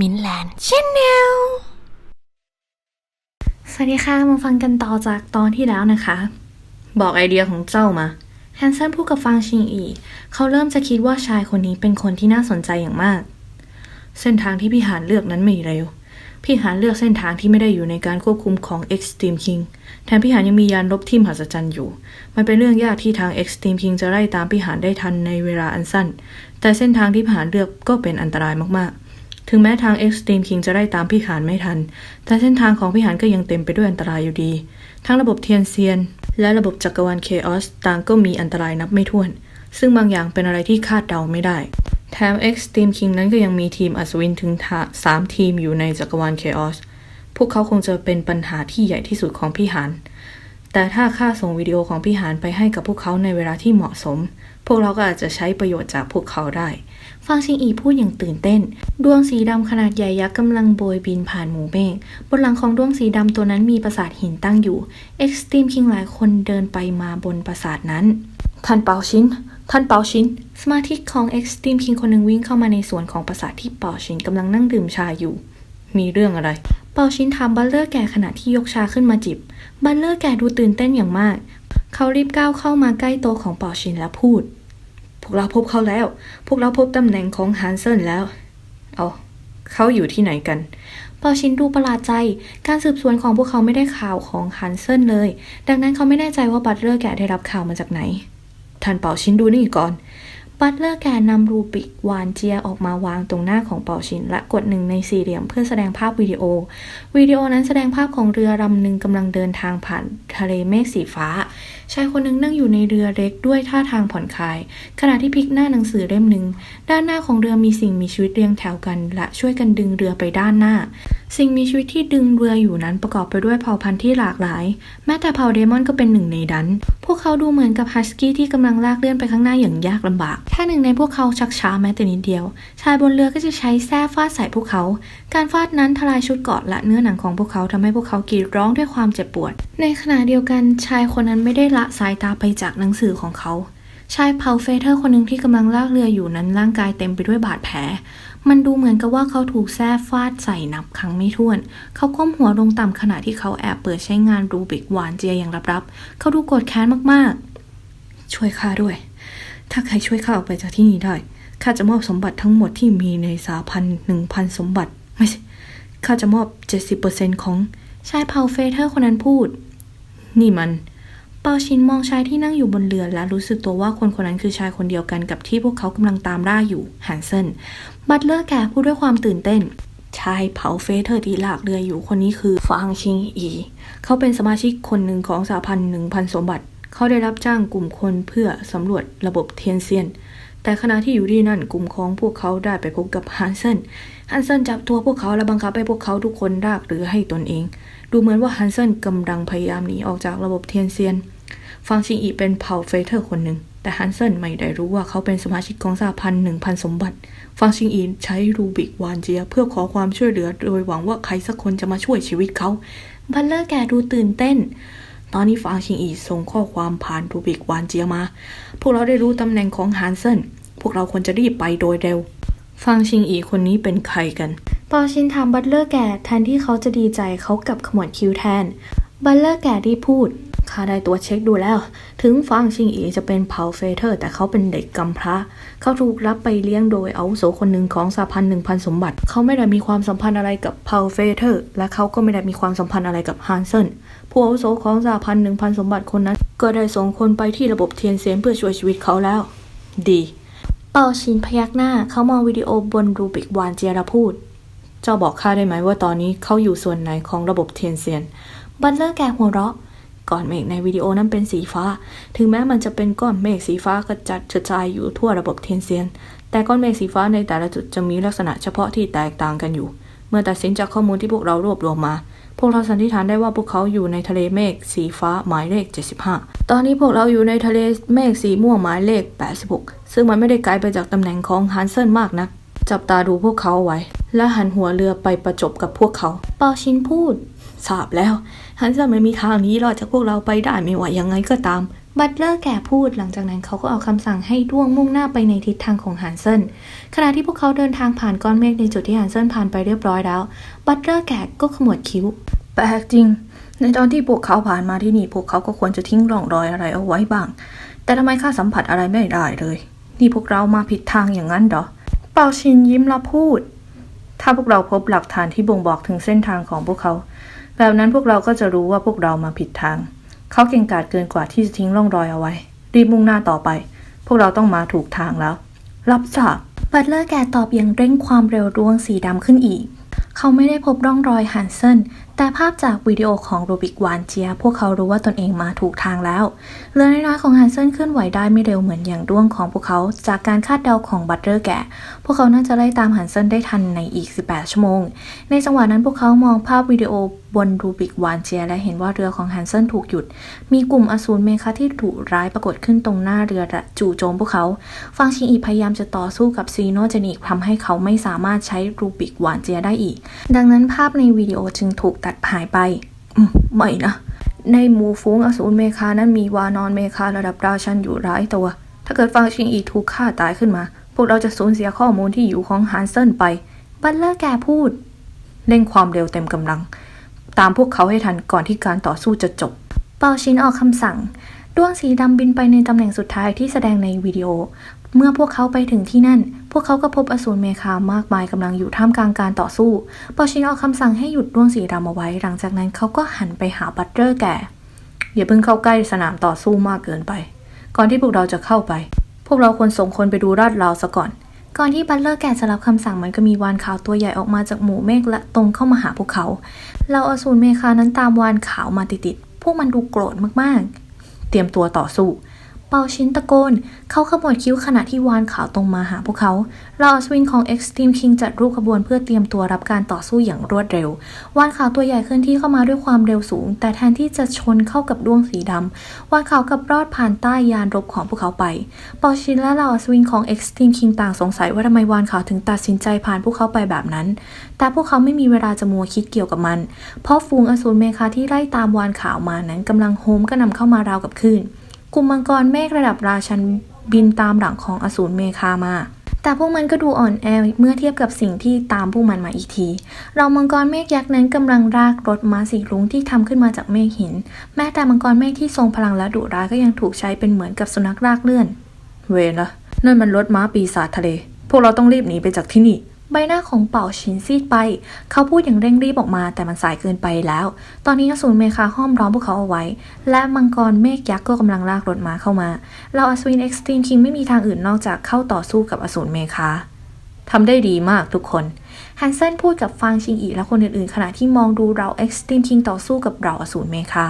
มินแลนด์ชแนลสวัสดีค่ะ มาฟังกันต่อจากตอนที่แล้วนะคะ บอกไอเดียของเจ้ามาแฮนเซนพูดกับฟางชิงอี เขาเริ่มจะคิดว่าชายคนนี้เป็นคนที่น่าสนใจอย่างมาก เส้นทางที่พี่หานเลือกนั้นไม่เร็ว พี่หานเลือกเส้นทางที่ไม่ได้อยู่ในการควบคุมของ Extreme King แถมพี่หานยังมียานลบที่มหัศจรรย์อยู่ มันเป็นเรื่องยากที่ทาง Extreme King จะไล่ตามพี่หานได้ทันในเวลาอันสั้น แต่เส้นทางที่พี่หานเลือกก็เป็นอันตรายมากๆ ถึงแม้ทาง Extreme King จะไล่ตามพี่หานไม่ทัน แต่เส้นทางของพี่หานก็ยังเต็มไปด้วยอันตรายอยู่ดี ทั้งระบบเทียนเซียน และระบบจักรวาลเคออสต่างก็มีอันตรายนับไม่ถ้วน ซึ่งบางอย่างเป็นอะไรที่คาดเดาไม่ได้ แถม Extreme King นั้นก็ยังมีทีมอัศวินถึงสามทีมอยู่ในจักรวาลเคออสพวกเขาคงจะเป็นปัญหาที่ใหญ่ที่สุดของพี่หาน แต่ถ้าข้าส่งวิดีโอของพี่หานไปให้กับพวกเขาในเวลาที่เหมาะสม พวกเราก็อาจจะใช้ประโยชน์จากพวกเขาได้ฟังชิงอีพูดอย่างตื่นเต้น ดวงสีดำขนาดใหญ่ยักษ์กำลังโบยบินผ่านหมู่เมฆบนหลังของดวงสีดำตัวนั้นมีปราสาทหินตั้งอยู่เอ็กซ์ตรีมคิงหลายคนเดินไปมาบนปราสาทนั้น ท่านเปาชินท่านเปาชิน สมาชิกของ Extreme King คนหนึ่งวิ่งเข้ามาในสวนของปราสาทที่เปาชินกำลังนั่งดื่มชาอยู่ มีเรื่องอะไร ปาชินถามบัลเลอร์แก่ขณะที่ยกชาขึ้นมาจิบ บัลเลอร์แก่ดูตื่นเต้นอย่างมาก เขารีบก้าวเข้ามาใกล้โต๊ะของปาชินและพูด พวกเราพบเขาแล้ว พวกเราพบตำแหน่งของฮันเซนแล้ว เอาเขาอยู่ที่ไหนกันปาชินดูประหลาดใจ การสืบสวนของพวกเขาไม่ได้ข่าวของฮันเซนเลย ดังนั้นเขาไม่แน่ใจว่าบัตเลอร์แก่ได้รับข่าวมาจากไหน ท่านเปาชินดูนี่ก่อน บัตเลอร์แกนำรูบิกวานเจียออกมาวางตรงหน้าของเปาชิน และกดหนึ่งในสี่เหลี่ยมเพื่อแสดงภาพวิดีโอ วิดีโอนั้นแสดงภาพของเรือลำหนึ่งกำลังเดินทางผ่านทะเลเมฆสีฟ้า ชายคนหนึ่งนั่งอยู่ในเรือเล็กด้วยท่าทางผ่อนคลาย ขณะที่พลิกหน้าหนังสือเล่มหนึ่ง ด้านหน้าของเรือมีสิ่งมีชีวิตเรียงแถวกัน และช่วยกันดึงเรือไปด้านหน้า สิ่งมีชีวิตที่ดึงเรืออยู่นั้นประกอบไปด้วยเผ่าพันธุ์ที่หลากหลาย แม้แต่เผ่าเดมอนก็เป็นหนึ่งในนั้นพวกเขาดูเหมือนกับฮัสกี้ที่กำลังลากเลื่อนไปข้างหน้าอย่างยากลำบาก ถ้าหนึ่งในพวกเขาชักช้าแม้แต่นิดเดียว ชายบนเรือก็จะใช้แส้ฟาดใส่พวกเขา การฟาดนั้นทลายชุดเกราะและเนื้อหนังของพวกเขาทำให้พวกเขากรีดร้องด้วยความเจ็บปวด ในขณะเดียวกันชายคนนั้นไม่ได้ละสายตาไปจากหนังสือของเขา ชายเผาเฟเธอร์คนหนึ่งที่กำลังลากเรืออยู่นั้นร่างกายเต็มไปด้วยบาดแผล มันดูเหมือนกับว่าเขาถูกแส้ฟาดใส่นับครั้งไม่ถ้วน เขาก้มหัวลงต่ำขณะที่เขาแอบเปิดใช้งานรูบิกหวานเจียอย่างลับๆ เขาดูโกรธแค้นมากๆ ช่วยข้าด้วย ถ้าใครช่วยข้าออกไปจากที่นี่ได้ ข้าจะมอบสมบัติทั้งหมดที่มีในสาพันหนึ่งพันสมบัติ ไม่ใช่ ข้าจะมอบ 70%ของชายเผาเฟเธอร์คนนั้นพูด นี่มัน เปาชินมองชายที่นั่งอยู่บนเรือและรู้สึกตัวว่าคนคนนั้นคือชายคนเดียวกันกับที่พวกเขากำลังตามล่าอยู่ฮันเซนบัตเลอร์แก่พูดด้วยความตื่นเต้นชายเผาเฟเธอร์ที่ลากเรืออยู่คนนี้คือฟางชิงอี เขาเป็นสมาชิกคนหนึ่งของสาพันธ์หนึ่งพันสมบัติ เขาได้รับจ้างกลุ่มคนเพื่อสำรวจระบบเทียนเซียน แต่ขณะที่อยู่ที่นั่นกลุ่มของพวกเขาได้ไปพบกับฮันเซนฮันเซนจับตัวพวกเขาและบังคับให้พวกเขาทุกคนลากเรือให้ตนเอง ดูเหมือนว่าฮันเซนกำลังพยายามหนีออกจากระบบเทียนเซียน ฟางชิงอีเป็นเผ่าเฟเธอร์คนหนึ่ง แต่ฮันเซนไม่ได้รู้ว่าเขาเป็นสมาชิกของสหพันธ์หนึ่งพันสมบัติฟางชิงอีใช้รูบิกวานเจียเพื่อขอความช่วยเหลือ โดยหวังว่าใครสักคนจะมาช่วยชีวิตเขา บัลเลอร์แกดูตื่นเต้น ตอนนี้ฟางชิงอีส่งข้อความผ่านรูบิกวานเจียมา พวกเราได้รู้ตำแหน่งของฮันเซน พวกเราควรจะรีบไปโดยเร็วฟางชิงอีคนนี้เป็นใครกันปอชินถามบัตเลอร์แก่แทนที่เขาจะดีใจเขากลับขมวดคิ้วแทน บัตเลอร์แก่รีบพูด ข้าได้ตัวเช็คดูแล้ว ถึงฟางชิงอีจะเป็นเผาเฟเธอร์ แต่เขาเป็นเด็กกำพร้า เขาถูกรับไปเลี้ยงโดยอาวุโสคนหนึ่งของสาพันหนึ่งพันสมบัติ เขาไม่ได้มีความสัมพันธ์อะไรกับเผาเฟเธอร์ และเขาก็ไม่ได้มีความสัมพันธ์อะไรกับฮันเซนผู้อาวุโสของสาพันหนึ่งพันสมบัติคนนั้น ก็ได้ส่งคนไปที่ระบบเทียนเซียนเพื่อช่วยชีวิตเขาแล้ว ดีเป่าชินพยักหน้าเขามองวิดีโอบนรูบิกวานเจียระพูด เจ้าบอกข้าได้ไหมว่าตอนนี้เขาอยู่ส่วนไหนของระบบเทียนเซียน บัตเลอร์แกหัวเราะ ก้อนเมฆในวิดีโอนั้นเป็นสีฟ้า ถึงแม้มันจะเป็นก้อนเมฆสีฟ้ากระจัดกระจายอยู่ทั่วระบบเทียนเซียน แต่ก้อนเมฆสีฟ้าในแต่ละจุดจะมีลักษณะเฉพาะที่แตกต่างกันอยู่ เมื่อตัดสินจากข้อมูลที่พวกเรารวบรวมมา พวกเราสันนิษฐานได้ว่าพวกเขาอยู่ในทะเลเมฆสีฟ้าหมายเลข 75 ตอนนี้พวกเราอยู่ในทะเลเมฆสีม่วงหมายเลข 86 ซึ่งมันไม่ได้ไกลไปจากตำแหน่งของฮันเซนมากนักจับตาดูพวกเขาไว้ และหันหัวเรือไปประจบกับพวกเขา เปาชินพูด ทราบแล้วฮันเซนไม่มีทางหนี้รอดจากพวกเราไปได้ไม่ว่ายังไงก็ตาม บัตเลอร์แก่พูดหลังจากนั้นเขาก็ออกคำสั่งให้ด้วงมุ่งหน้าไปในทิศทางของฮันเซนขณะที่พวกเขาเดินทางผ่านก้อนเมฆในจุดที่ฮันเซนผ่านไปเรียบร้อยแล้ว บัตเลอร์แก่ก็ขมวดคิ้วแปลกจริง ในตอนที่พวกเขาผ่านมาที่นี่พวกเขาก็ควรจะทิ้งร่องรอยอะไรเอาไว้บ้าง แต่ทำไมข้าสัมผัสอะไรไม่ได้เลย นี่พวกเรามาผิดทางอย่างนั้นเหรอเปาชินยิ้มแล้วพูด ถ้าพวกเราพบหลักฐานที่บ่งบอกถึงเส้นทางของพวกเขา แบบนั้นพวกเราก็จะรู้ว่าพวกเรามาผิดทาง เขาเก่งกาจเกินกว่าที่จะทิ้งร่องรอยเอาไว้ รีบมุ่งหน้าต่อไป พวกเราต้องมาถูกทางแล้ว รับทราบบัตเลอร์แกตอบอย่างเร่งความเร็วดวงสีดำขึ้นอีก เขาไม่ได้พบร่องรอยฮันเซน แต่ภาพจากวิดีโอของรูบิกวานเจีย พวกเขารู้ว่าตนเองมาถูกทางแล้ว เรือน้อยๆของฮันเซนเคลื่อนไหวได้ไม่เร็วเหมือนอย่างด้วงของพวกเขา จากการคาดเดาของบัตเลอร์แกพวกเขาน่าจะไล่ตามฮันเซนได้ทันในอีก 18 ชั่วโมง ในจังหวะนั้นพวกเขามองภาพวิดีโอบนรูบิกวานเจีย และเห็นว่าเรือของฮันเซนถูกหยุด มีกลุ่มอสูรเมคาที่ดุร้ายปรากฏขึ้นตรงหน้าเรือจู่โจมพวกเขา ฟังชิงอีพยายามจะต่อสู้กับซีโนเจนิกทำให้เขาไม่สามารถใช้รูบิกวานเจียได้อีก ดังนั้นภาพในวิดีโอจึงถูกัดหายไปไม่นะ ในหมู่ฝูงอสูรเมคานั้นมีวานอนเมคาระดับราชันอยู่หลายตัว ถ้าเกิดฟังชิงอีถูกฆ่าตายขึ้นมา พวกเราจะสูญเสียข้อมูลที่อยู่ของฮันเซินไป บัตเลอร์แกพูด เร่งความเร็วเต็มกำลัง ตามพวกเขาให้ทันก่อนที่การต่อสู้จะจบ เปาชินออกคำสั่งดวงสีดำบินไปในตำแหน่งสุดท้ายที่แสดงในวิดีโอ เมื่อพวกเขาไปถึงที่นั่น วกเขาก็พบอสูรเมคามากมายกำลังอยู่ท่ามกลางการต่อสู้ปาชินออกคำสั่งให้หยุดดวงสีดำเอาไว้ หลังจากนั้นเขาก็หันไปหาบัตเลอร์แก่ อย่าเพิ่งเข้าใกล้สนามต่อสู้มากเกินไป ก่อนที่พวกเราจะเข้าไป พวกเราควรส่งคนไปดูลาดราวซะก่อน ก่อนที่บัตเลอร์แก่จะรับคำสั่งมันก็มีวานขาวตัวใหญ่ออกมาจากหมู่เมฆและตรงเข้ามาหาพวกเขา เราอสูรเมคานั้นตามวานขาวมาติดๆพวกมันดูโกรธมากๆ เตรียมตัวต่อสู้ เปาชินตะโกน เขาขมวดคิ้วขณะที่วานขาวตรงมาหาพวกเขาเราสวินของ Extreme King จัดรูปขบวนเพื่อเตรียมตัวรับการต่อสู้อย่างรวดเร็ว วานขาวตัวใหญ่เคลื่อนที่เข้ามาด้วยความเร็วสูง แต่แทนที่จะชนเข้ากับดวงสีดำวานขาวกับรอดผ่านใต้ยานรบของพวกเขาไป เปาชินและเราสวินของ Extreme King ต่างสงสัยว่าทำไมวานขาวถึงตัดสินใจผ่านพวกเขาไปแบบนั้น แต่พวกเขาไม่มีเวลาจะมัวคิดเกี่ยวกับมัน เพราะฝูงอสูรเมคาที่ไล่ตามวานขาวมานั้นกำลังโฮมกระหน่ำเข้ามาราวกับคลื่น กลุ่มมังกรเมฆระดับราชันบินตามหลังของอสูรเมคามาแต่พวกมันก็ดูอ่อนแอเมื่อเทียบกับสิ่งที่ตามพวกมันมาอีกที เรามังกรเมฆยักษ์นั้นกำลังรากรถม้าสีรุ้งที่ทำขึ้นมาจากเมฆหิน แม้แต่มังกรเมฆที่ทรงพลังและดุร้ายก็ยังถูกใช้เป็นเหมือนกับสุนัขรากเลื่อน เวรละนั่นมันรถม้าปีศาจทะเล พวกเราต้องรีบหนีไปจากที่นี่ ใบหน้าของเป่าชินซีดไป เขาพูดอย่างเร่งรีบออกมาแต่มันสายเกินไปแล้ว ตอนนี้อสูรเมคาห้อมร้อมพวกเขาเอาไว้ และมังกรเมฆยักษ์ก็กำลังลากรถม้าเข้ามา เราอสวินเอ็กซ์ตรีมคิงไม่มีทางอื่นนอกจากเข้าต่อสู้กับอสูรเมคาทำได้ดีมากทุกคนฮันเซนพูดกับฟางชิงอีและคนอื่นๆ ขณะที่มองดูเราเอ็กซ์ตรีมคิงต่อสู้กับเราอสูรเมคา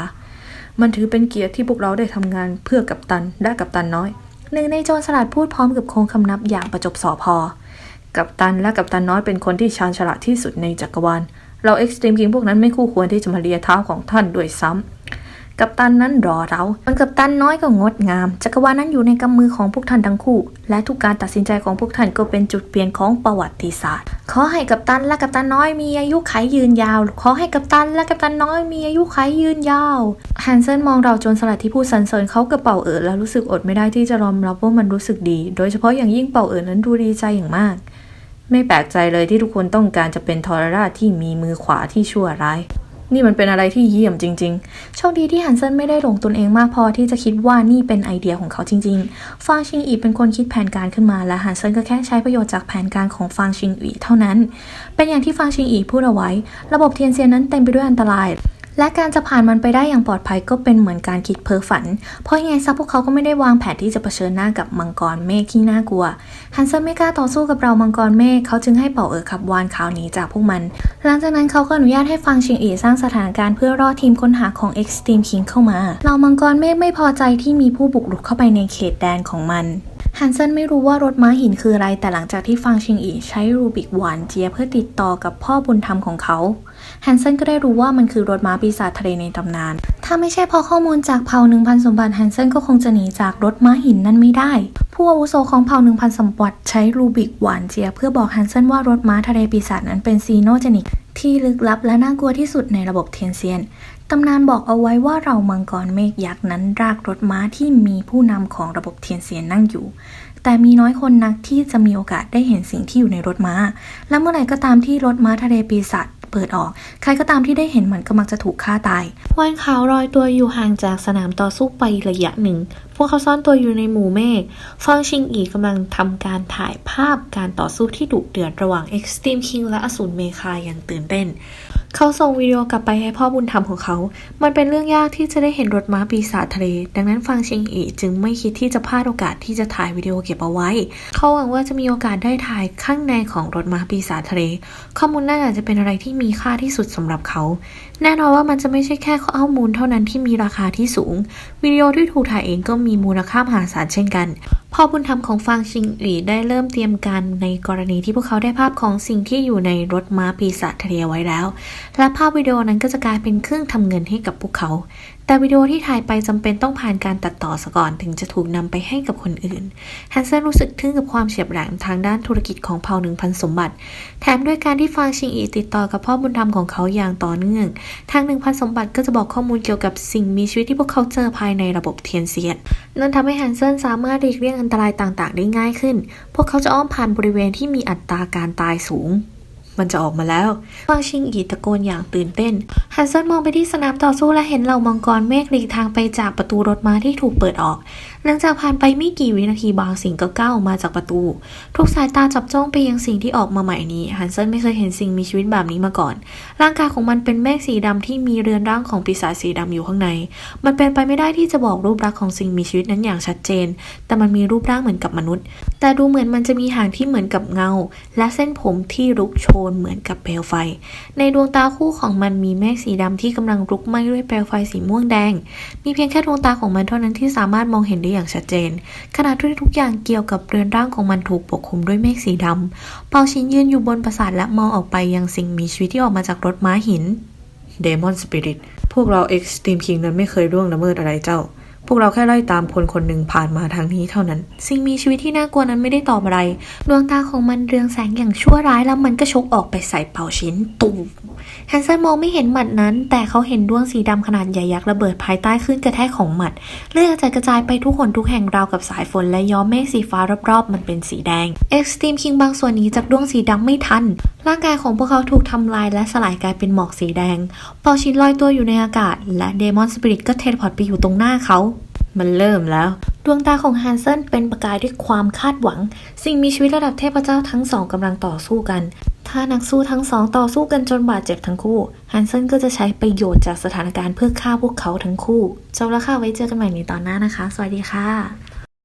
มันถือเป็นเกียรติที่พวกเราได้ทำงานเพื่อกัปตันและกัปตันน้อยหนึ่งในโจรสลัดพูดพร้อมกับโค้งคำนับอย่างประจบสอพอ กัปตันและกัปตันน้อยเป็นคนที่ชาญฉลาดที่สุดในจักรวาล เราเอ็กซ์ตรีมคิงพวกนั้นไม่คู่ควรที่จะมาเลียเท้าของท่านด้วยซ้ำกัปตันนั้นรอเรามันกัปตันน้อยก็งดงาม จักรวาลนั้นอยู่ในกำมือของพวกท่านทั้งคู่ และทุกการตัดสินใจของพวกท่านก็เป็นจุดเปลี่ยนของประวัติศาสตร์ ขอให้กัปตันและกัปตันน้อยมีอายุขัยยืนยาว ขอให้กัปตันและกัปตันน้อยมีอายุขัยยืนยาวแฮนเซนมองเราจนสลัดที่พูดสรรเสริญเขากระเป๋าเอิญแล้วรู้สึกอดไม่ได้ที่จะยอมรับว่ามันรู้สึกดี โดยเฉพาะอย่างยิ่งเป่าเอิญนั้นดูดีใจอย่างมาก ไม่แปลกใจเลยที่ทุกคนต้องการจะเป็นทอรราที่มีมือขวาที่ชั่วร้าย นี่มันเป็นอะไรที่เยี่ยมจริง ๆ โชคดีที่ฮันเซนไม่ได้หลงตนเองมากพอที่จะคิดว่านี่เป็นไอเดียของเขาจริง ๆ ฟางชิงอีเป็นคนคิดแผนการขึ้นมา และฮันเซนก็แค่ใช้ประโยชน์จากแผนการของฟางชิงอีเท่านั้น เป็นอย่างที่ฟางชิงอีพูดเอาไว้ ระบบเทียนเซียนนั้นเต็มไปด้วยอันตราย และการจะผ่านมันไปได้อย่างปลอดภัยก็เป็นเหมือนการคิดเพ้อฝัน เพราะยังไงซะพวกเขาก็ไม่ได้วางแผนที่จะเผชิญหน้ากับมังกรเมฆที่น่ากลัว ฮันเซนไม่กล้าต่อสู้กับเรามังกรเมฆเขาจึงให้เป่าเอ๋อขับวานขาวหนีจากพวกมัน หลังจากนั้นเขาก็อนุญาตให้ฟังชิงอีสร้างสถานการณ์เพื่อรอทีมค้นหาของ Extreme King เข้ามา เรามังกรเมฆไม่พอใจที่มีผู้บุกรุกเข้าไปในเขตแดนของมันฮันเซนไม่รู้ว่ารถม้าหินคืออะไร แต่หลังจากที่ฟังชิงอีใช้รูบิกหวานเจียเพื่อติดต่อกับพ่อบุญธรรมของเขา ฮนเซนก็ได้รู้ว่ามันคือรถม้าปีศาจทะเลในตำนาน ถ้าไม่ใช่เพราะข้อมูลจากเผ่าหนึ่งพันสมบัติแฮนเซนก็คงจะหนีจากรถม้าหินนั้นไม่ได้ ผู้อาวุโสของเผ่าหนึ่งพันสมบัติใช้รูบิกหวานเจียเพื่อบอกแฮนเซนว่ารถม้าทะเลปีศาจนั้นเป็นซีโนเจนิกที่ลึกลับและน่ากลัวที่สุดในระบบเทียนเซียน ตำนานบอกเอาไว้ว่าเรามังกรเมฆยักษ์นั้นรากรถม้าที่มีผู้นำของระบบเทียนเซียนนั่งอยู่ แต่มีน้อยคนนักที่จะมีโอกาสได้เห็นสิ่งที่อยู่ในรถม้า และเมื่อไหร่ก็ตามที่รถม้าทะเลปีศาจ เปิดออก ใครก็ตามที่ได้เห็นมันก็มักจะถูกฆ่าตายวันขาลอยตัวอยู่ห่างจากสนามต่อสู้ไประยะหนึ่ง พวกเขาซ่อนตัวอยู่ในหมู่เมฆฟองชิงอีกำลังทำการถ่ายภาพการต่อสู้ที่ดุเดือดระหว่างเอ็กซ์ตรีมคิงและอสูรเมคาอย่างตื่นเต้น เขาส่งวิดีโอกลับไปให้พ่อบุญธรรมของเขา มันเป็นเรื่องยากที่จะได้เห็นรถม้าปีศาจทะเล ดังนั้นฟางชิงอีจึงไม่คิดที่จะพลาดโอกาสที่จะถ่ายวิดีโอเก็บเอาไว้ เขาหวังว่าจะมีโอกาสได้ถ่ายข้างในของรถม้าปีศาจทะเล ข้อมูลน่าจะเป็นอะไรที่มีค่าที่สุดสำหรับเขา แน่นอนว่ามันจะไม่ใช่แค่ข้อมูลเท่านั้นที่มีราคาที่สูง วิดีโอที่ถูกถ่ายเองก็มีมูลค่ามหาศาลเช่นกันพ่อบุญธรรมของฟางชิงอีได้เริ่มเตรียมการในกรณีที่พวกเขาได้ภาพของสิ่งที่อยู่ในรถม้าปีศาจทะเลไว้แล้ว และภาพวิดีโอนั้นก็จะกลายเป็นเครื่องทำเงินให้กับพวกเขา แต่วิดีโอที่ถ่ายไปจำเป็นต้องผ่านการตัดต่อซะก่อนถึงจะถูกนำไปให้กับคนอื่นแฮนเซนรู้สึกทึ่งกับความเฉียบแหลมทางด้านธุรกิจของเผ่าหนึ่งพันสมบัติ แถมด้วยการที่ฟางชิงอีติดต่อกับพ่อบุญธรรมของเขาอย่างต่อเนื่อง ทางหนึ่งพันสมบัติก็จะบอกข้อมูลเกี่ยวกับสิ่งมีชีวิตที่พวกเขาเจอภายในระบบเทียนเซียนนั่นทำให้แฮนเซนสามารถหลีกเลี่ยงอันตรายต่างๆ ได้ง่ายขึ้น พวกเขาจะอ้อมผ่านบริเวณที่มีอัตราการตายสูง มันจะออกมาแล้วฟางชิงอีตะโกนอย่างตื่นเต้น ฮันเซนมองไปที่สนามต่อสู้และเห็นเหล่ามังกรเมฆหลีกทางไปจากประตูรถม้าที่ถูกเปิดออก หลังจากผ่านไปไม่กี่วินาทีบางสิ่งก็ก้าวออกมาจากประตู ทุกสายตาจับจ้องไปยังสิ่งที่ออกมาใหม่นี้ ฮันเซนไม่เคยเห็นสิ่งมีชีวิตแบบนี้มาก่อน ร่างกายของมันเป็นเมฆสีดำที่มีเรือนร่างของปีศาจสีดำอยู่ข้างใน มันเป็นไปไม่ได้ที่จะบอกรูปลักษณ์ของสิ่งมีชีวิตนั้นอย่างชัดเจน แต่มันมีรูปร่างเหมือนกับมนุษย์ แต่ดูเหมือนมันจะมีหางที่เหมือนกับเงา และเส้นผมที่ลุกโชนนเหมือนกับเปลวไฟ ในดวงตาคู่ของมันมีเมฆสีดำที่กำลังลุกไหม้ด้วยเปลวไฟสีม่วงแดง มีเพียงแค่ดวงตาของมันเท่านั้นที่สามารถมองเห็นได้อย่างชัดเจน ขณะที่ทุกอย่างเกี่ยวกับเรือนร่างของมันถูกปกคลุมด้วยเมฆสีดำเปาชินยืนอยู่บนปราสาทและมองออกไปยังสิ่งมีชีวิตที่ออกมาจากรถม้าหินเดมอนสปิริตพวกเราเอ็กซ์ตรีมคิงนั้นไม่เคยร่วงละเมิดอะไรเจ้า พวกเราแค่ไล่ตามคนคนหนึ่งผ่านมาทางนี้เท่านั้น สิ่งมีชีวิตที่น่ากลัวนั้นไม่ได้ตอบอะไร ดวงตาของมันเรืองแสงอย่างชั่วร้ายแล้วมันก็ชกออกไปใส่เป่าชิ้นตูมแฮนเซนมองไม่เห็นหมัดนั้น แต่เขาเห็นดวงสีดำขนาดใหญ่ยักษ์ระเบิดภายใต้คลื่นกระแทกของหมัด เลือดกระจายกระจายไปทุกหนทุกแห่งราวกับสายฝนและย้อมเมฆสีฟ้ารอบๆ มันเป็นสีแดง เอ็กซ์ตรีมคิงบางส่วนนี้จากดวงสีดำไม่ทัน ร่างกายของพวกเขาถูกทำลายและสลายกลายเป็นหมอกสีแดง เป่าชินลอยตัวอยู่ในอากาศ และเดมอนสปิริตก็เทเลพอร์ตไปอยู่ตรงหน้าเขา มันเริ่มแล้ว ดวงตาของฮันเซนเป็นประกายด้วยความคาดหวัง สิ่งมีชีวิตระดับเทพเจ้าทั้งสองกำลังต่อสู้กัน ถ้านักสู้ทั้งสองต่อสู้กันจนบาดเจ็บทั้งคู่ฮันเซนก็จะใช้ประโยชน์จากสถานการณ์เพื่อฆ่าพวกเขาทั้งคู่จบแล้วค่ะไว้เจอกันใหม่ในตอนหน้านะคะ สวัสดีค่ะ